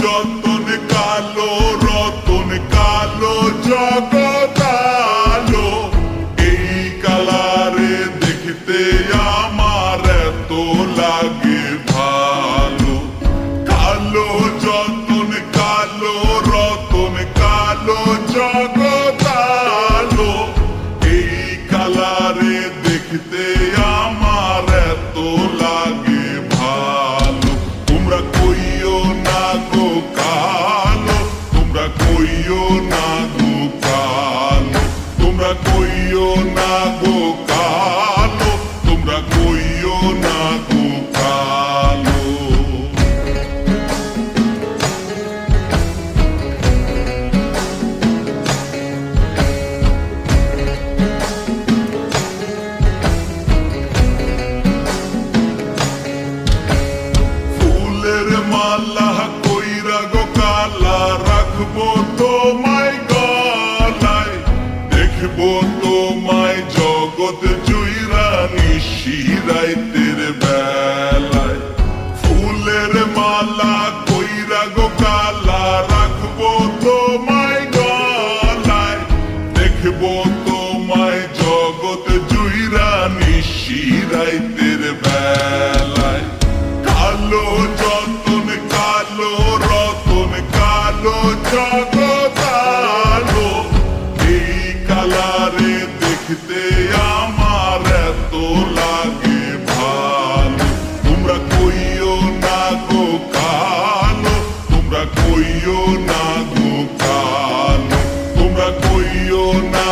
যতন কালো কালো জগত আলো এই কালারে দেখতে আমার এত লাগে ভালো। কালো, যতন কালো, রতন কালো জগত না গো তোমরা কইও না গো ফুলের মালা কইরা গো কালা রাখব তোমায় জগৎ জুইরা নিশিরাইতের বেলায়। ফুলের মালা কইরা গো কালা, রাখব তোমায় গলায়। দেখব তোমায় জগৎ জুইরা নিশিরাইতের বেলায়। কালো যতন, কালো রতন, কালো জগতালো আমার এত লাগে ভালো তোমরা কইও না গো তোমরা কইও না গো তোমরা কইও না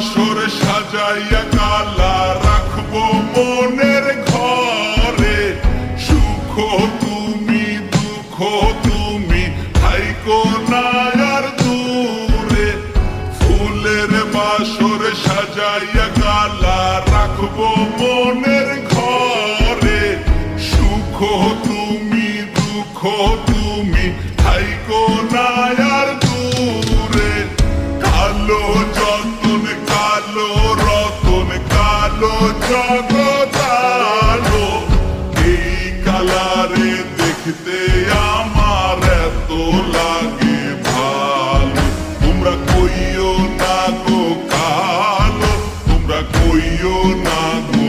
বাসর সাজাইয়া কালা রাখব মনের ঘরে। সুখ তুমি, দুঃখ তুমি থাইকো না আর দূরে। ফুলের বাসর সাজাইয়া কালা রাখব মনের ঘরে। সুখ তুমি, দুঃখ তুমি You're not.